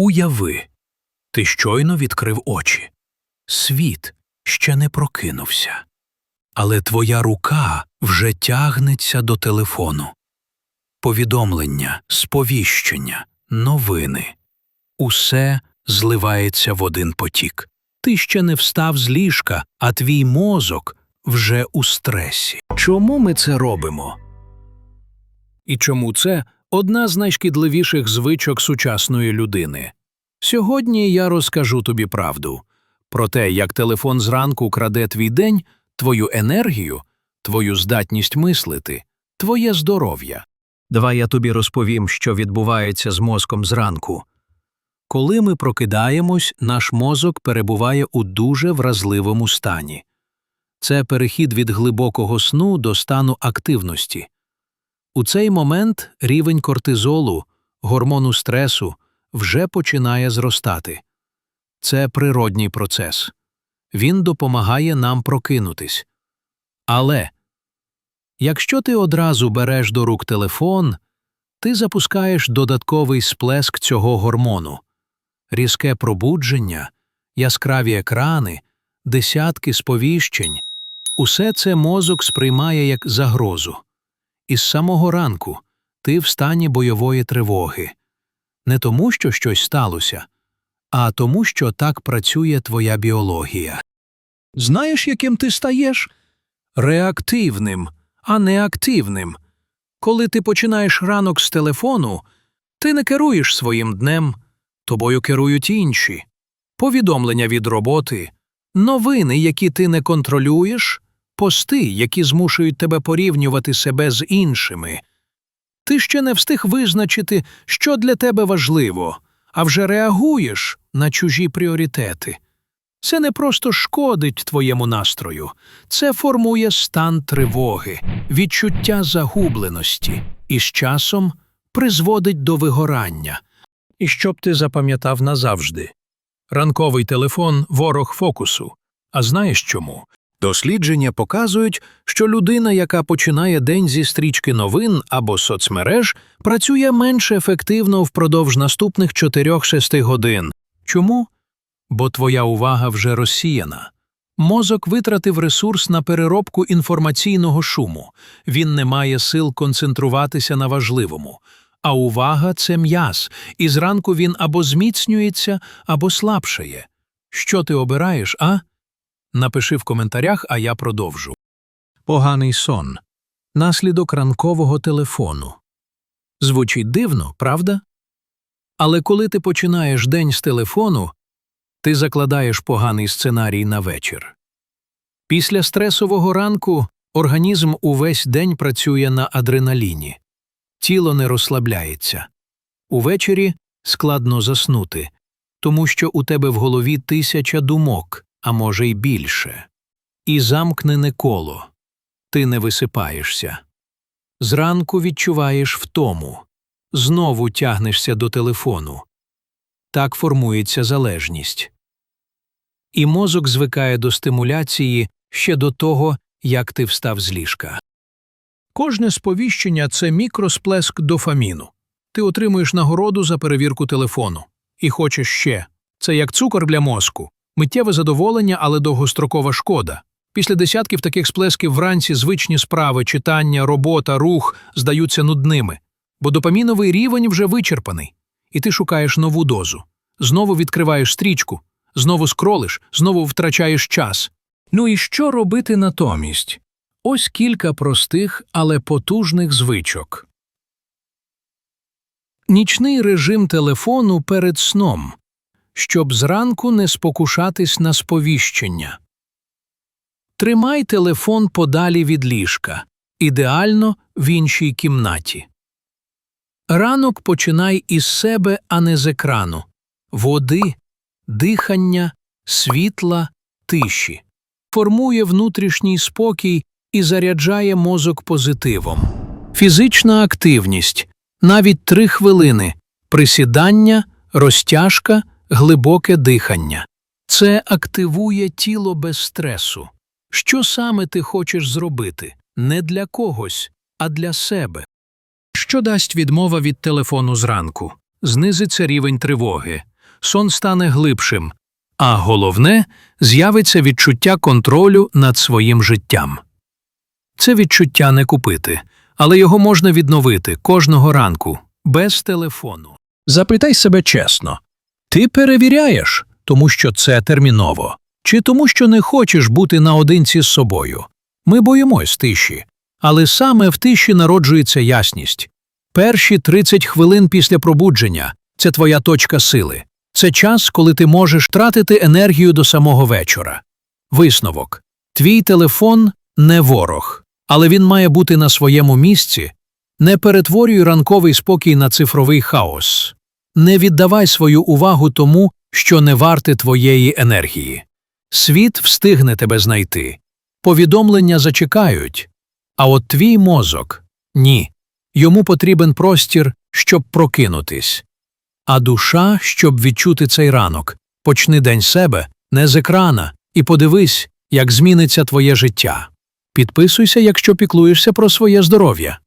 Уяви, ти щойно відкрив очі. Світ ще не прокинувся. Але твоя рука вже тягнеться до телефону. Повідомлення, сповіщення, новини. Усе зливається в один потік. Ти ще не встав з ліжка, а твій мозок вже у стресі. Чому ми це робимо? І чому це одна з найшкідливіших звичок сучасної людини? Сьогодні я розкажу тобі правду про те, як телефон зранку краде твій день, твою енергію, твою здатність мислити, твоє здоров'я. Давай я тобі розповім, що відбувається з мозком зранку. Коли ми прокидаємось, наш мозок перебуває у дуже вразливому стані. Це перехід від глибокого сну до стану активності. У цей момент рівень кортизолу, гормону стресу, вже починає зростати. Це природній процес. Він допомагає нам прокинутись. Але якщо ти одразу береш до рук телефон, ти запускаєш додатковий сплеск цього гормону, різке пробудження, яскраві екрани, десятки сповіщень усе це мозок сприймає як загрозу. Із самого ранку ти в стані бойової тривоги. Не тому, що щось сталося, а тому, що так працює твоя біологія. Знаєш, яким ти стаєш? Реактивним, а не активним. Коли ти починаєш ранок з телефону, ти не керуєш своїм днем, тобою керують інші. Повідомлення від роботи, новини, які ти не контролюєш, пости, які змушують тебе порівнювати себе з іншими. Ти ще не встиг визначити, що для тебе важливо, а вже реагуєш на чужі пріоритети. Це не просто шкодить твоєму настрою, це формує стан тривоги, відчуття загубленості і з часом призводить до вигорання. І щоб ти запам'ятав назавжди. Ранковий телефон ворог фокусу. А знаєш чому? Дослідження показують, що людина, яка починає день зі стрічки новин або соцмереж, працює менш ефективно впродовж наступних 4-6 годин. Чому? Бо твоя увага вже розсіяна. Мозок витратив ресурс на переробку інформаційного шуму, він не має сил концентруватися на важливому. А увага це м'яз, і зранку він або зміцнюється, або слабшає. Що ти обираєш, а? Напиши в коментарях, а я продовжу. Поганий сон. Наслідок ранкового телефону. Звучить дивно, правда? Але коли ти починаєш день з телефону, ти закладаєш поганий сценарій на вечір. Після стресового ранку організм увесь день працює на адреналіні, тіло не розслабляється. Увечері складно заснути, тому що у тебе в голові тисяча думок, а може й більше. І замкнене коло. Ти не висипаєшся. Зранку відчуваєш втому, знову тягнешся до телефону. Так формується залежність. І мозок звикає до стимуляції ще до того, як ти встав з ліжка. Кожне сповіщення це мікросплеск дофаміну. Ти отримуєш нагороду за перевірку телефону. І хочеш ще. Це як цукор для мозку. Миттєве задоволення, але довгострокова шкода. Після десятків таких сплесків вранці звичні справи, читання, робота, рух здаються нудними, бо допаміновий рівень вже вичерпаний, і ти шукаєш нову дозу. Знову відкриваєш стрічку, знову скролиш, знову втрачаєш час. Ну і що робити натомість? Ось кілька простих, але потужних звичок. Нічний режим телефону перед сном, щоб зранку не спокушатись на сповіщення. Тримай телефон подалі від ліжка, ідеально в іншій кімнаті. Ранок починай із себе, а не з екрану, води, дихання, світла, тиші. Формує внутрішній спокій і заряджає мозок позитивом. Фізична активність навіть три хвилини, присідання, розтяжка, глибоке дихання. Це активує тіло без стресу. Що саме ти хочеш зробити? Не для когось, а для себе. Що дасть відмова від телефону зранку? знизиться рівень тривоги, сон стане глибшим, а головне з'явиться відчуття контролю над своїм життям. Це відчуття не купити, але його можна відновити кожного ранку, без телефону. Запитай себе чесно ти перевіряєш, тому що це терміново, чи тому, що не хочеш бути наодинці з собою. Ми боїмось тиші, але саме в тиші народжується ясність. Перші 30 хвилин після пробудження це твоя точка сили. Це час, коли ти можеш тратити енергію до самого вечора. Висновок. Твій телефон не ворог, але він має бути на своєму місці. Не перетворюй ранковий спокій на цифровий хаос. Не віддавай свою увагу тому, що не варте твоєї енергії. Світ встигне тебе знайти. Повідомлення зачекають. А от твій мозок ні. Йому потрібен простір, щоб прокинутись. А душа, щоб відчути цей ранок. Почни день себе, не з екрана, і подивись, як зміниться твоє життя. Підписуйся, якщо піклуєшся про своє здоров'я.